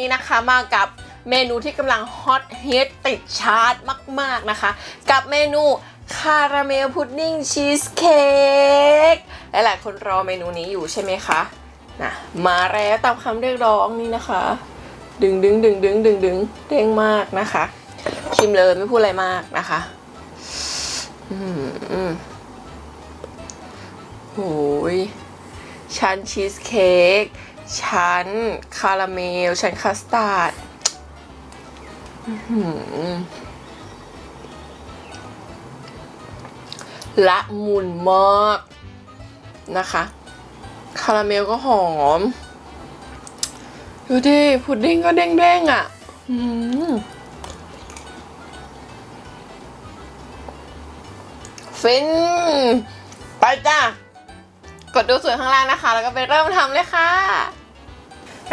นี้นะคะมากับเมนูที่กำลังฮอตฮิตติดชาร์ตมาก ๆ นะคะ กับเมนูคาราเมลพุดดิ้งชีสเค้กหลายๆคนรอเมนูนี้อยู่ใช่ไหมคะนะมาแล้วตามคำเรียกร้องนี่นะคะ ดึงดึงดึงดึงดึงดึงเด้งมากนะคะ ชิมเลยไม่พูดอะไรมากนะคะ อืมอืมโหยชั้นชีสเค้ก ชั้นคาราเมล ชั้นคัสตาร์ดละมุนมากนะคะ คาราเมลก็หอม ดูดิพุดดิ้งก็เด้งๆอะฟิน ไปจ้ะกดดูส่วนข้างล่างนะคะ แล้วก็ไปเริ่มทำเลยค่ะ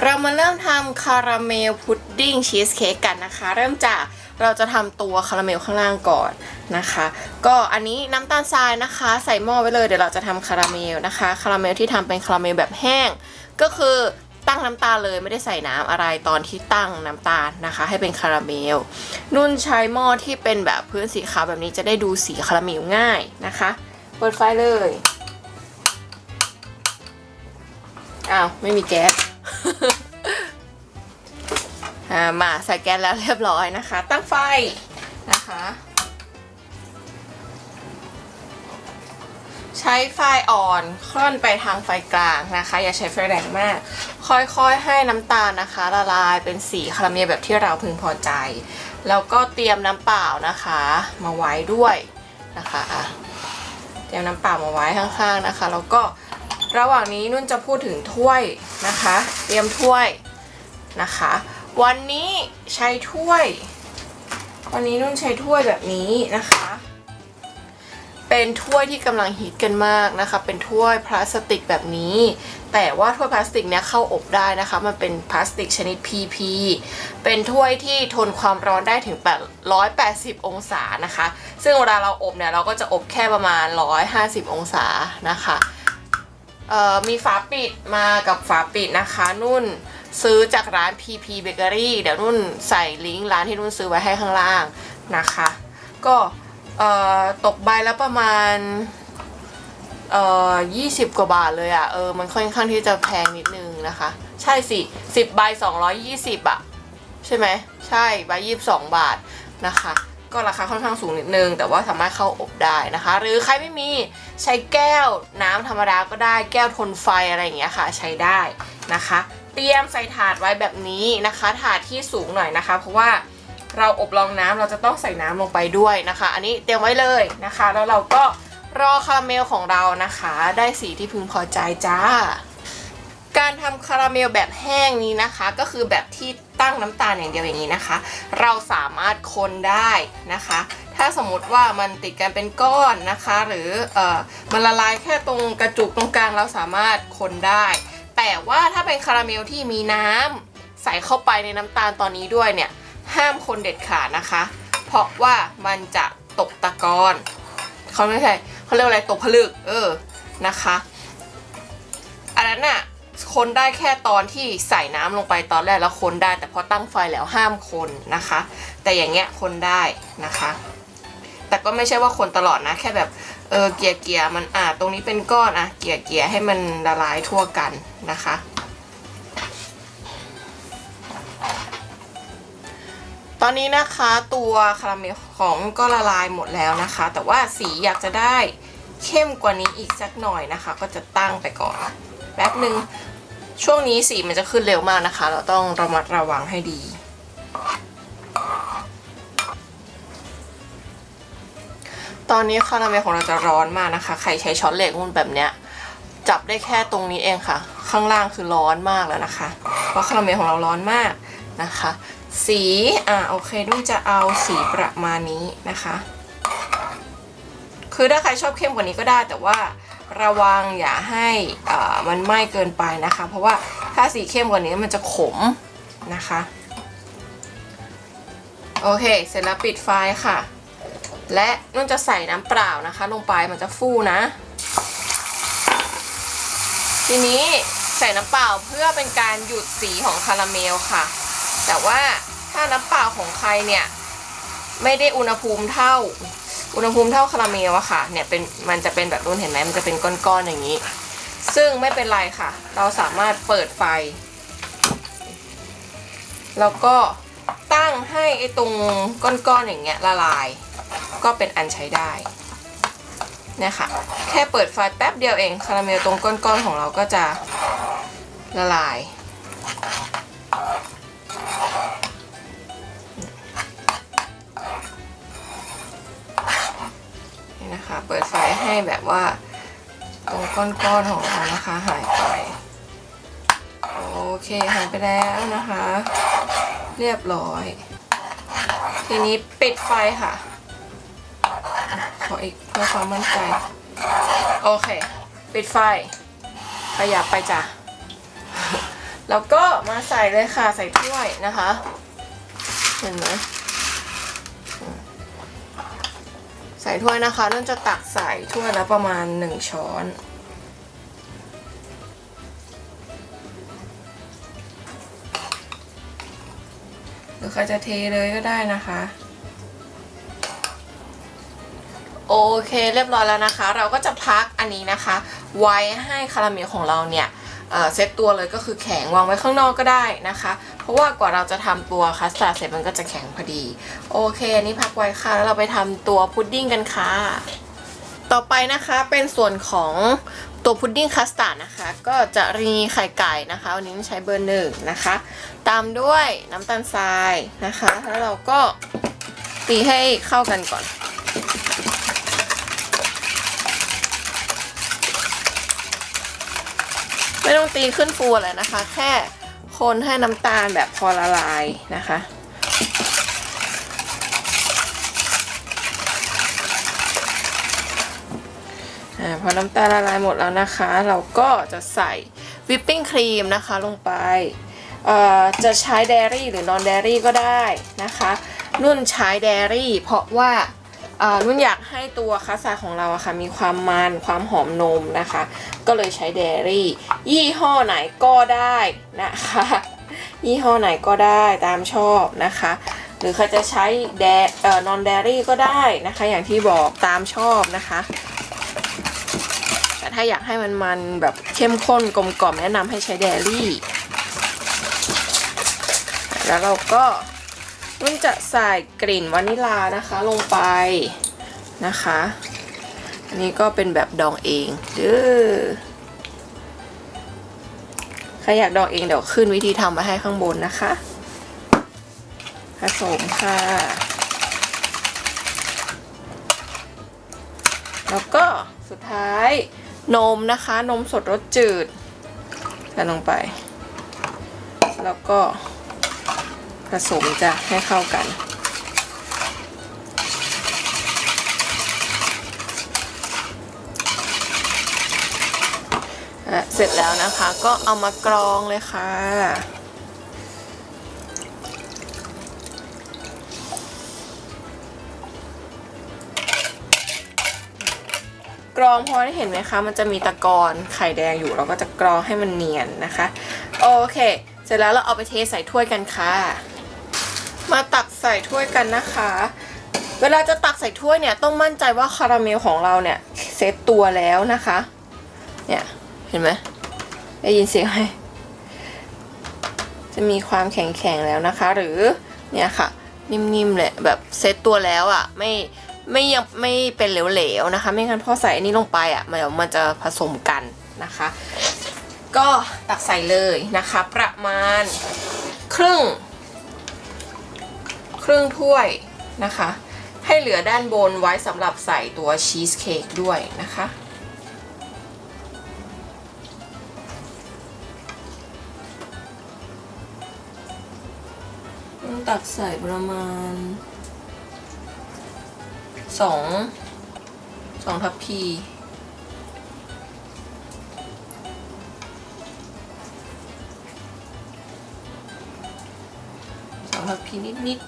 เรามาเริ่มทำคาราเมลพุดดิ้งชีสเค้กกันนะคะ เริ่มจากเราจะทำตัวคาราเมลข้างล่างก่อนนะคะ ก็อันนี้น้ำตาลทรายนะคะ ใส่หม้อไว้เลยเดี๋ยวเราจะทำคาราเมลนะคะคาราเมลที่ทำเป็นคาราเมลแบบแห้ง ก็คือตั้งน้ำตาลเลยไม่ได้ใส่น้ำอะไรตอนที่ตั้งน้ำตาลนะคะ ให้เป็นคาราเมลนุ่นใช้หม้อที่เป็นแบบพื้นสีขาวแบบนี้จะได้ดูสีคาราเมลง่ายนะคะ เปิดไฟเลยอ้าวไม่มีแก๊ส มาใส่แก๊สแล้วเรียบร้อยนะคะ ตั้งไฟนะคะ ใช้ไฟอ่อนค่อนไปทางไฟกลางนะคะ อย่าใช้ไฟแรงมาก ค่อยๆให้น้ำตาลนะคะ ละลายเป็นสีคาราเมลแบบที่เราพึงพอใจ แล้วก็เตรียมน้ำเปล่านะคะ มาไว้ด้วยนะคะอะเตรียมน้ำเปล่ามาไว้ข้างๆนะคะ แล้วก็ ระหว่างนี้นุ่นจะพูดถึงถ้วยนะคะ เตรียมถ้วยนะคะ วันนี้ใช้ถ้วย วันนี้นุ่นใช้ถ้วยแบบนี้นะคะ เป็นถ้วยที่กำลังฮิตกันมากนะคะ เป็นถ้วยพลาสติกแบบนี้ แต่ว่าถ้วยพลาสติกเนี้ยเข้าอบได้นะคะ มันเป็นพลาสติกชนิด PP เป็นถ้วยที่ทนความร้อนได้ถึง880 องศานะคะ ซึ่งเวลาเราอบเนี่ยเราก็จะอบแค่ประมาณ 150 องศานะคะ เอ่อมีฝาปิดมากับฝาปิดนะคะ นุ่นซื้อจากร้าน PP Bakery เดี๋ยวนุ่นใส่ลิงก์ร้านที่นุ่นซื้อไว้ให้ข้างล่างนะคะ ก็เอ่อตกใบแล้วประมาณเอ่อยี่สิบกว่าบาทเลยอะ่ะเออมันค่อนข้างที่จะแพงนิดนึงนะคะ ใช่สิสิบใบสองร้อยยี่สิบอะใช่ไหมใช่ใบยี่สิบสองบาทนะคะ ก็ราคาค่อนข้างสูงนิดนึง แต่ว่าสามารถเข้าอบได้นะคะ หรือใครไม่มีใช้แก้วน้ำธรรมดาก็ได้แก้วทนไฟอะไรอย่างเงี้ยค่ะใช้ได้นะคะ เตรียมใส่ถาดไว้แบบนี้นะคะ ถาดที่สูงหน่อยนะคะ เพราะว่าเราอบรองน้ำเราจะต้องใส่น้ำลงไปด้วยนะคะ อันนี้เตรียมไว้เลยนะคะ แล้วเราก็รอคาราเมลของเรานะคะ ได้สีที่พึงพอใจจ้า การทำคาราเมลแบบแห้งนี้นะคะ ก็คือแบบที่ตั้งน้ำตาลอย่างเดียวอย่างนี้นะคะ เราสามารถคนได้นะคะ ถ้าสมมติว่ามันติดกันเป็นก้อนนะคะ หรือเออมันละลายแค่ตรงกระจุกตรงกลางเราสามารถคนได้ แต่ว่าถ้าเป็นคาราเมลที่มีน้ำใส่เข้าไปในน้ำตาลตอนนี้ด้วยเนี่ยห้ามคนเด็ดขาดนะคะ เพราะว่ามันจะตกตะกอนเขาไม่ใช่เขาเรียกอะไรตกผลึกเออนะคะ อันนั้นน่ะ คนได้แค่ตอนที่ใส่น้ำลงไปตอนแรกแล้วคนได้ แต่พอตั้งไฟแล้วห้ามคนนะคะ แต่อย่างเงี้ยคนได้นะคะ แต่ก็ไม่ใช่ว่าคนตลอดนะ แค่แบบเออเกียร์เกียร์มันอ่าตรงนี้เป็นก้อนอะเกียร์เกียร์ให้มันละลายทั่วกันนะคะตอนนี้นะคะตัวคาราเมลของก็ละลายหมดแล้วนะคะ แต่ว่าสีอยากจะได้เข้มกว่านี้อีกสักหน่อยนะคะ ก็จะตั้งไปก่อน แป๊บหนึ่งช่วงนี้สีมันจะขึ้นเร็วมากนะคะ เราต้องระมัดระวังให้ดีตอนนี้คาราเมลของเราจะร้อนมากนะคะ ใครใช้ช้อนเหล็กมุ่นแบบเนี้ย จับได้แค่ตรงนี้เองค่ะ ข้างล่างคือร้อนมากแล้วนะคะ เพราะคาราเมลของเราร้อนมากนะคะ สี อ่าโอเคนุ่นจะเอาสีประมาณนี้นะคะ คือถ้าใครชอบเข้มกว่านี้ก็ได้แต่ว่า ระวังอย่าให้มันไหม้เกินไปนะคะ เพราะว่าถ้าสีเข้มกว่านี้มันจะขมนะคะ โอเค เสร็จแล้วปิดไฟค่ะ และนุ่นจะใส่น้ำเปล่านะคะ ลงไปมันจะฟูนะ ทีนี้ใส่น้ำเปล่าเพื่อเป็นการหยุดสีของคาราเมลค่ะ แต่ว่าถ้าน้ำเปล่าของใครเนี่ย ไม่ได้อุณหภูมิเท่า อุณหภูมิเท่าคาราเมลอะค่ะ เนี่ยเป็นมันจะเป็นแบบนู้นเห็นไหมมันจะเป็นก้อนๆอย่างนี้ ซึ่งไม่เป็นไรค่ะ เราสามารถเปิดไฟ แล้วก็ตั้งให้ไอ้ตรงก้อนๆอย่างเงี้ยละลาย ก็เป็นอันใช้ได้เนี่ยค่ะแค่เปิดไฟแป๊บเดียวเองคาราเมลตรงก้อนๆของเราก็จะละลาย เปิดไฟให้แบบว่าตรงก้อนๆของเรานะคะหายไป โอเคหายไปแล้วนะคะ เรียบร้อย ทีนี้ปิดไฟค่ะ ขออีกเพื่อความมั่นใจ โอเค ปิดไฟ ขยับไปจ้ะ แล้วก็มาใส่เลยค่ะใส่ถ้วยนะคะ เห็นไหม ส่ถ้วยนะคะนุ่นจะตักใส่ถ้วยละประมาณหนึ่งช้อน หรือใครจะเทเลยก็ได้นะคะ โอเคเรียบร้อยแล้วนะคะ เราก็จะพักอันนี้นะคะ ไว้ให้คาราเมลของเราเนี่ยเซตตัวเลยก็คือแข็งวางไว้ข้างนอกก็ได้นะคะ เพราะว่ากว่าเราจะทำตัวคัสตาร์ดเสร็จมันก็จะแข็งพอดี โอเคอันนี้พักไว้ค่ะ แล้วเราไปทำตัวพุดดิ้งกันค่ะ ต่อไปนะคะเป็นส่วนของตัวพุดดิ้งคัสตาร์ดนะคะ ก็จะมีไข่ไก่นะคะ วันนี้ใช้เบอร์หนึ่งนะคะ ตามด้วยน้ำตาลทรายนะคะ แล้วเราก็ตีให้เข้ากันก่อนไม่ต้องตีขึ้นฟูอะไรนะคะ แค่คนให้น้ำตาลแบบพอละลายนะคะ อาพอน้ำตาลละลายหมดแล้วนะคะ เราก็จะใส่วิปปิ้งครีมนะคะลงไปจะใช้เดรี่หรือนอนเดรี่ก็ได้นะคะ นุ่นใช้เดรี่ เพราะว่านุ่นอยากให้ตัวคัสตาของเราอะค่ะมีความมันความหอมนมนะคะ ก็เลยใช้เดรี่ ยี่ห้อไหนก็ได้นะคะ ยี่ห้อไหนก็ได้ตามชอบนะคะ หรือใครจะใช้แดนอนเดรี่ก็ได้นะคะ อย่างที่บอกตามชอบนะคะ ถ้าอยากให้มันมันแบบเข้มข้นกลมกล่อมแนะนำให้ใช้เดรี่ แล้วเราก็นุ่นจะใส่กลิ่นวานิลานะคะลงไปนะคะ อันนี้ก็เป็นแบบดองเองเด้อใครอยากดองเองเดี๋ยวขึ้นวิธีทำมาให้ข้างบนนะคะ ผสมค่ะแล้วก็สุดท้าย นมนะคะ นมสดรสจืดใส่ลงไป แล้วก็ผสมจะให้เข้ากันอะเสร็จแล้วนะคะก็เอามากรองเลยค่ะ กรองเพราะเห็นไหมคะ มันจะมีตะกอนไข่แดงอยู่ เราก็จะกรองให้มันเนียนนะคะ โอเค เสร็จแล้วเราเอาไปเทใส่ถ้วยกันค่ะ มาตักใส่ถ้วยกันนะคะ เวลาจะตักใส่ถ้วยเนี่ยต้องมั่นใจว่าคาราเมลของเราเนี่ยเซตตัวแล้วนะคะ เนี่ยเห็นไหมได้ยินเสียงไหมจะมีความแข็งๆแล้วนะคะ หรือเนี่ยค่ะ นิ่มๆเลยแบบเซตตัวแล้วอะ่ะไม่ ไม่ยังไม่เป็นเหลวๆนะคะ ไม่งั้นพอใส่อันนี้ลงไปอะ่ะมันมันจะผสมกันนะคะ ก็ตักใส่เลยนะคะ ประมาณครึ่ง ครึ่งถ้วยนะคะ ให้เหลือด้านบนไว้สำหรับใส่ตัวชีสเค้กด้วยนะคะตักใส่ประมาณ สองสองทัพพีสองทัพพีนิด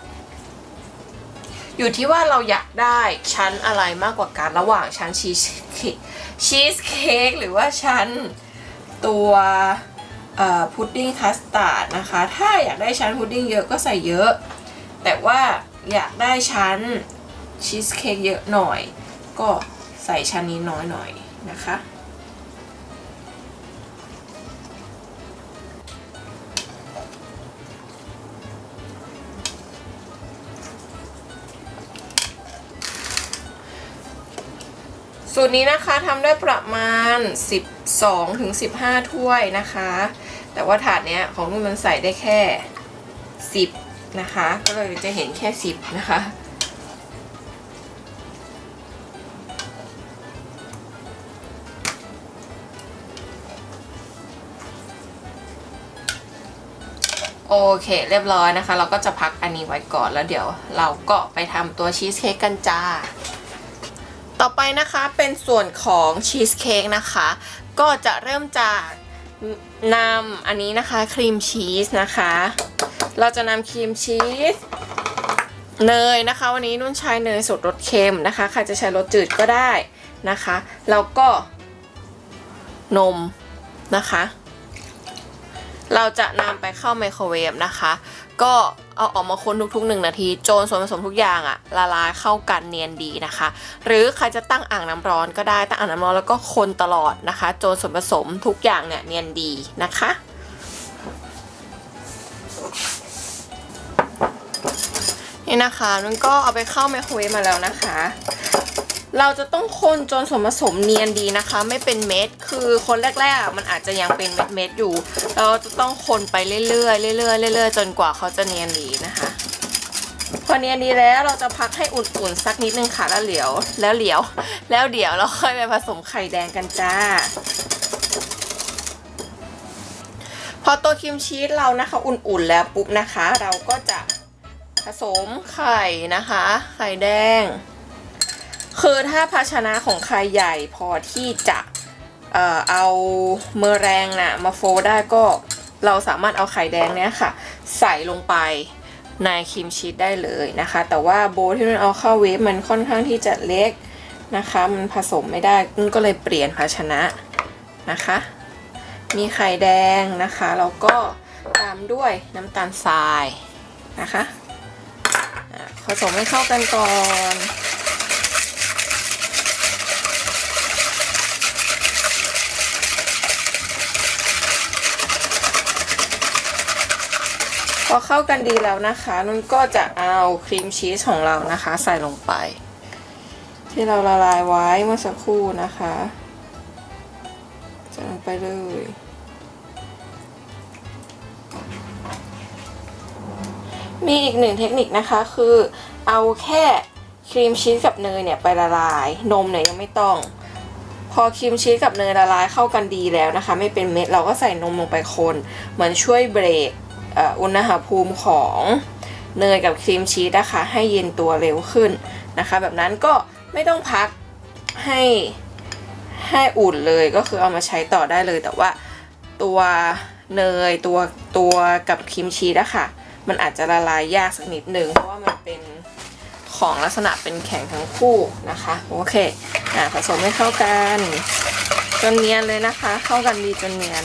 ๆ อยู่ที่ว่าเราอยากได้ชั้นอะไรมากกว่ากันระหว่างชั้นชีสเค้กชีสเค้กหรือว่าชั้นตัวพุดดิ้งคัสตาร์ดนะคะ ถ้าอยากได้ชั้นพุดดิ้งเยอะก็ใส่เยอะ แต่ว่าอยากได้ชั้น ชีสเค้กเยอะหน่อย ก็ใส่ชั้นนี้น้อยหน่อยนะคะ สูตรนี้นะคะทำได้ประมาณ 12ถึง15 ถ้วยนะคะ แต่ว่าถาดเนี้ยของนุ่นมันใส่ได้แค่ 10 นะคะ ก็เลยจะเห็นแค่ 10 นะคะ โอเค เรียบร้อยนะคะ เราก็จะพักอันนี้ไว้ก่อนแล้วเดี๋ยว เราก็ไปทำตัวชีสเค้กกันจ้า ต่อไปนะคะเป็นส่วนของชีสเค้กนะคะ ก็จะเริ่มจากนำอันนี้นะคะครีมชีสนะคะ เราจะนำครีมชีสเนยนะคะ วันนี้นุ่นใช้เนยสดรสเค็มนะคะใครจะใช้รสจืดก็ได้นะคะ แล้วก็นมนะคะ เราจะนำไปเข้าไมโครเวฟนะคะ ก็เอาออกมาคนทุกๆหนึ่งนาทีจนส่วนผสมทุกอย่างอะละลายเข้ากันเนียนดีนะคะ หรือใครจะตั้งอ่างน้ำร้อนก็ได้ตั้งอ่างน้ำร้อนแล้วก็คนตลอดนะคะจนส่วนผสมทุกอย่างเนี่ยเนียนดีนะคะนี่นะคะนุ่นก็เอาไปเข้าไมโครเวฟมาแล้วนะคะ เราจะต้องคนจนส่วนผสมเนียนดีนะคะ ไม่เป็นเม็ดคือคนแรกๆมันอาจจะยังเป็นเม็ดๆอยู่ เราจะต้องคนไปเรื่อยๆเรื่อยๆเรื่อยๆจนกว่าเขาจะเนียนดีนะคะ พอเนียนดีแล้วเราจะพักให้อุ่นๆสักนิดนึงค่ะแล้วเหลียว แล้วเหลียว แล้วเดี๋ยวเราค่อยไปผสมไข่แดงกันจ้า พอตัวครีมชีสเรานะคะ อุ่นๆแล้วปุ๊บนะคะ เราก็จะผสมไข่นะคะ ไข่แดง คือถ้าภาชนะของใครใหญ่พอที่จะเอ่อเอาเมอแรงน่ะมาโฟลได้ก็เราสามารถเอาไข่แดงเนี้ยค่ะ ใส่ลงไปในครีมชีสได้เลยนะคะ แต่ว่าโบว์ที่มันเอาเข้าเวฟมันค่อนข้างที่จะเล็กนะคะ มันผสมไม่ได้ก็เลยเปลี่ยนภาชนะนะคะ มีไข่แดงนะคะแล้วก็ตามด้วยน้ำตาลทรายนะคะผสมให้เข้ากันก่อน พอเข้ากันดีแล้วนะคะนุ่นก็จะเอาครีมชีสของเรานะคะ ใส่ลงไป ที่เราละลายไว้เมื่อสักครู่นะคะใส่ลงไปเลยมีอีกหนึ่งเทคนิคนะคะคือเอาแค่ครีมชีสกับเนยเนี่ยไปละลาย นมเนี่ยยังไม่ต้อง พอครีมชีสกับเนยละลายเข้ากันดีแล้วนะคะ ไม่เป็นเม็ดเราก็ใส่นมลงไปคน เหมือนช่วยเบรก อุณหภูมิของเนยกับครีมชีสนะคะให้เย็นตัวเร็วขึ้นนะคะ แบบนั้นก็ไม่ต้องพักให้ให้อุ่นเลยก็คือเอามาใช้ต่อได้เลย แต่ว่าตัวเนยตัวตัวกับครีมชีสอะค่ะ มันอาจจะละลายยากสักนิดหนึ่งเพราะว่ามันเป็นของลักษณะเป็นแข็งทั้งคู่นะคะ โอเคอะผสมให้เข้ากันจนเนียนเลยนะคะ เข้ากันดีจนเนียน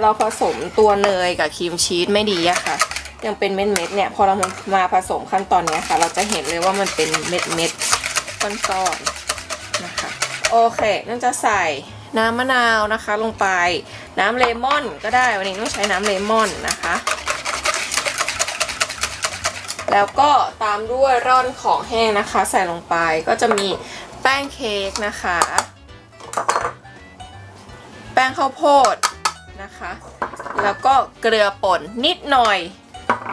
เราผสมตัวเนยกับครีมชีสไม่ดีอะค่ะ ยังเป็นเม็ดๆเนี่ย พอเรามาผสมขั้นตอนนี้ค่ะ เราจะเห็นเลยว่ามันเป็นเม็ดๆก้อนๆนะคะ โอเคนั่นจะใส่น้ำมะนาวนะคะลงไป น้ำเลมอนก็ได้วันนี้ต้องใช้น้ำเลมอนนะคะ แล้วก็ตามด้วยร่อนของแห้งนะคะ ใส่ลงไปก็จะมีแป้งเค้กนะคะ แป้งข้าวโพด นะคะ แล้วก็เกลือป่นนิดหน่อย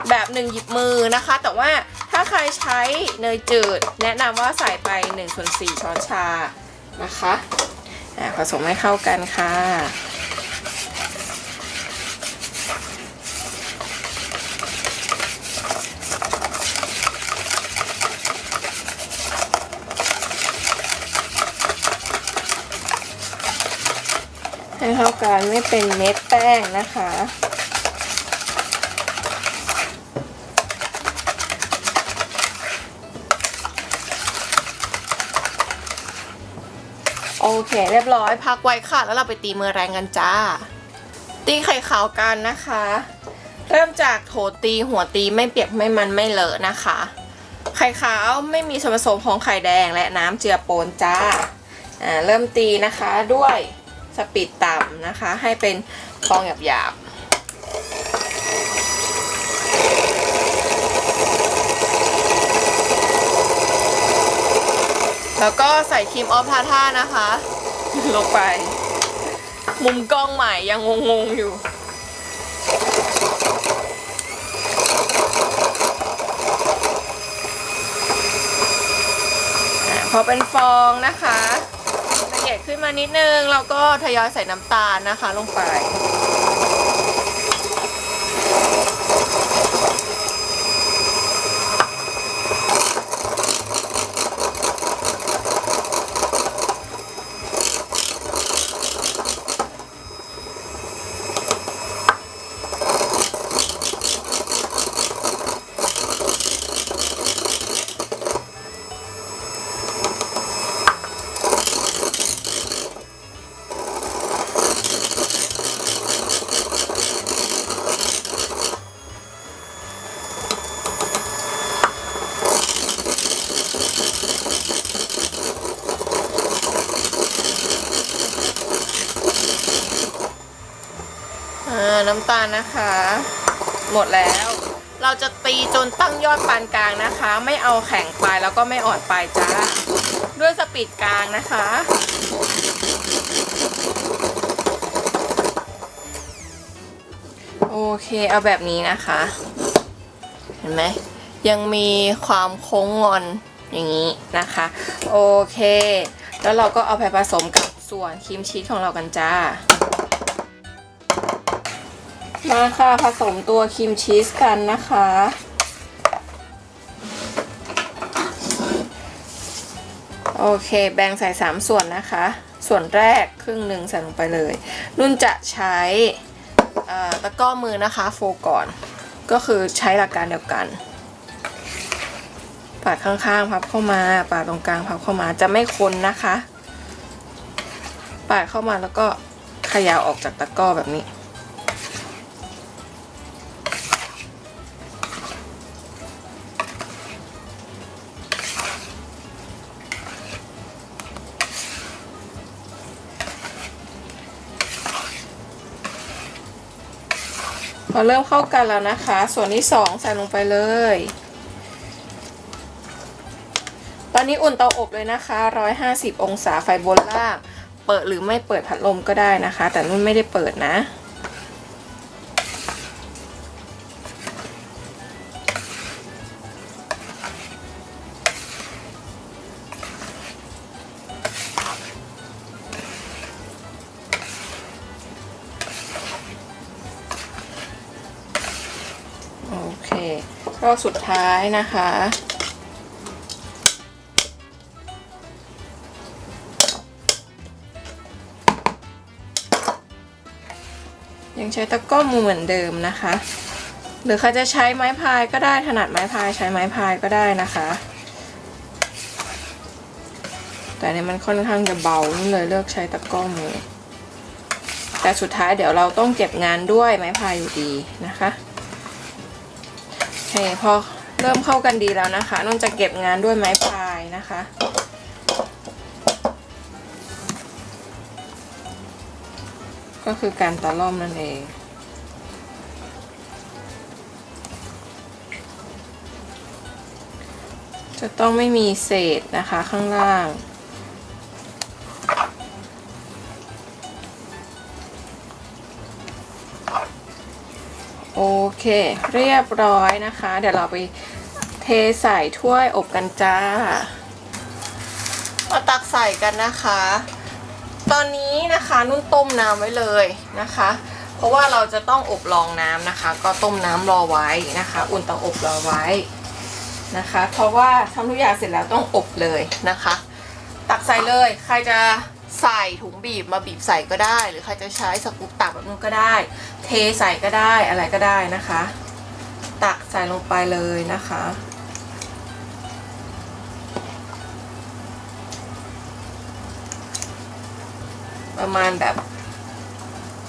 แบบหนึ่งหยิบมือนะคะ แต่ว่าถ้าใครใช้เนยจืด แนะนำว่าใส่ไป1ส่วน4ช้อนชานะคะอะผสมให้เข้ากันค่ะ การไม่เป็นเม็ดแป้งนะคะ โอเค เรียบร้อยพักไว้ค่ะ แล้วเราไปตีมือแรงกันจ้า ตีไข่ขาวกันนะคะ เริ่มจากโถตีหัวตีไม่เปียกไม่มันไม่เลอะนะคะ ไข่ขาวไม่มีส่วนผสมของไข่แดงและน้ำเจือปนจ้าาเริ่มตีนะคะด้วย สปีดต่ำนะคะ ให้เป็นฟองหยาบๆแล้วก็ใส่ครีมออฟทาท่านะคะ ลงไป มุมกล้องใหม่ยังงงๆอยู่ พอเป็นฟองนะคะ ละนมานิดนึงแล้วก็ทยอยใส่น้ำตาลนะคะลงไป อ่าน้ำตาลนะคะ หมดแล้ว เราจะตีจนตั้งย อดปานกลางนะคะ ไม่เอาแข็งปลายแล้วก็ไม่อ่อนปลายจ้า ด้วยสปีดกลางนะคะ โอเคเอาแบบนี้นะคะ เห็นไหมยังมีความโค้งงอนอย่างนี้นะคะ โอเค แล้วเราก็เอาไปผสมกับส่วนครีมชีสของเรากันจ้ามาค่ะผสมตัวครีมชีสกันนะคะ โอเคแบ่งใส่ 3 ส่วนนะคะ ส่วนแรกครึ่งหนึ่งใส่ลงไปเลย นุ่นจะใช้ตะก้อมือนะคะ โฟก่อน ก็คือใช้หลักการเดียวกัน ปาดข้างๆพับเข้ามา ปาดตรงกลางพับเข้ามาจะไม่คนนะคะ ปาดเข้ามาแล้วก็ขยาวออกจากตะก้อแบบนี้ อเริ่มเข้ากันแล้วนะคะ ส่วนที่สองใส่ลงไปเลย ตอนนี้อุ่นเตาอบเลยนะคะ 150 องศาไฟบนล่าง เปิดหรือไม่เปิดพัดลมก็ได้นะคะ แต่นุ่นไม่ได้เปิดนะ รอบสุดท้ายนะคะ ยังใช้ตะก้อมือเหมือนเดิมนะคะ หรือใครจะใช้ไม้พายก็ได้ถนัดไม้พายใช้ไม้พายก็ได้นะคะ แต่เนี่ยมันค่อนข้างจะเบานี่เลยเลือกใช้ตะก้อมือแต่สุดท้ายเดี๋ยวเราต้องเก็บงานด้วยไม้พายอยู่ดีนะคะ พอเริ่มเข้ากันดีแล้วนะคะนุ่นจะเก็บงานด้วยไม้พายนะคะ ก็คือการตะล่อมนั่นเองจะต้องไม่มีเศษนะคะข้างล่าง เค เรียบร้อยนะคะ เดี๋ยวเราไปเทใส่ถ้วยอบกันจ้ามาตักใส่กันนะคะ ตอนนี้นะคะนุ่นต้มน้ำไว้เลยนะคะ เพราะว่าเราจะต้องอบรองน้ำนะคะ ก็ต้มน้ำรอไว้นะคะ อุ่นเตาอบรอไว้นะคะ เพราะว่าทำทุกอย่างเสร็จแล้วต้องอบเลยนะคะ ตักใส่เลยใครจะ ใส่ถุงบีบมาบีบใส่ก็ได้ หรือใครจะใช้สกู๊ปตักแบบนู้นก็ได้ เทใส่ก็ได้อะไรก็ได้นะคะ ตักใส่ลงไปเลยนะคะ ประมาณแบบ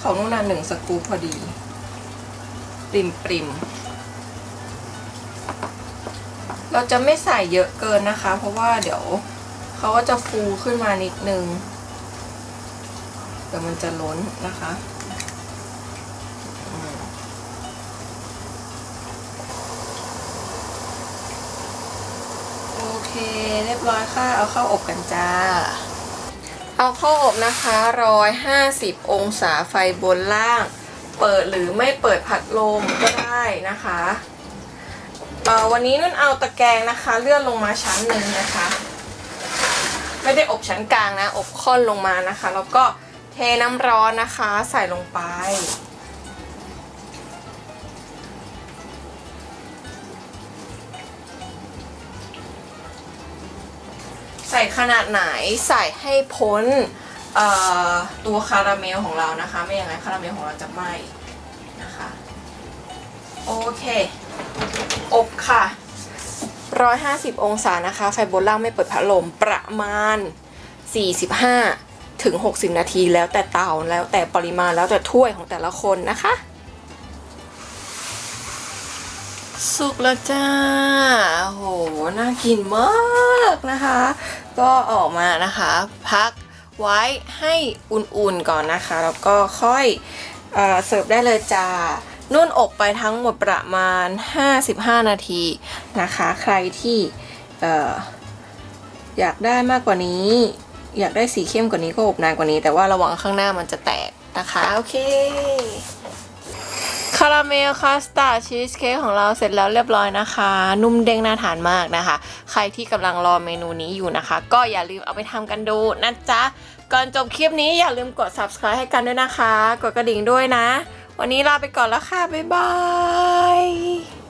ของนุ่นนาหนึ่งสกู๊ปพอดี ปริมปริมเราจะไม่ใส่เยอะเกินนะคะ เพราะว่าเดี๋ยวเขาก็จะฟูขึ้นมานิดนึง เดี๋ยวมันจะล้นนะคะโอเคเรียบร้อยค่ะ เอาเข้าอบกันจ้า เอาเข้าอบนะคะ150องศาไฟบนล่าง เปิดหรือไม่เปิดพัดลมก็ได้นะคะวันนี้นุ่นเอาตะแกรงนะคะ เลื่อนลงมาชั้นหนึ่งนะคะ ไม่ได้อบชั้นกลางนะ อบค่อนลงมานะคะ แล้วก็ เทน้ำร้อนนะคะใส่ลงไป ใส่ขนาดไหนใส่ให้พ้นตัวคาราเมลของเรานะคะ ไม่อย่างนั้นคาราเมลของเราจะไหม้นะคะ โอเค อบค่ะ 150 องศานะคะ ไฟบนล่างไม่เปิดพัดลมประมาณ 45 ถึง 60 นาทีแล้วแต่เตาแล้วแต่ปริมาณแล้วแต่ถ้วยของแต่ละคนนะคะ สุกแล้วจ้าโหน่ากินมากนะคะ ก็ออกมานะคะ พักไว้ให้อุ่นๆก่อนนะคะ แล้วก็ค่อยเอเสิร์ฟได้เลยจ้านุ่นอบไปทั้งหมดประมาณ 55 นาทีนะคะ ใครที่อออยากได้มากกว่านี้ อยากได้สีเข้มกว่านี้ก็อบนานกว่านี้ แต่ว่าระวังข้างหน้ามันจะแตกนะคะ โอเคคาราเมลคัสตาร์ดชีสเค้กของเราเสร็จแล้วเรียบร้อยนะคะ นุ่มเด้งน่าทานมากนะคะ ใครที่กำลังรอเมนูนี้อยู่นะคะ ก็อย่าลืมเอาไปทำกันดูนะจ๊ะ ก่อนจบคลิปนี้อย่าลืมกด subscribe ให้กันด้วยนะคะ กดกระดิ่งด้วยนะ วันนี้ลาไปก่อนแล้วค่ะ บ๊ายบาย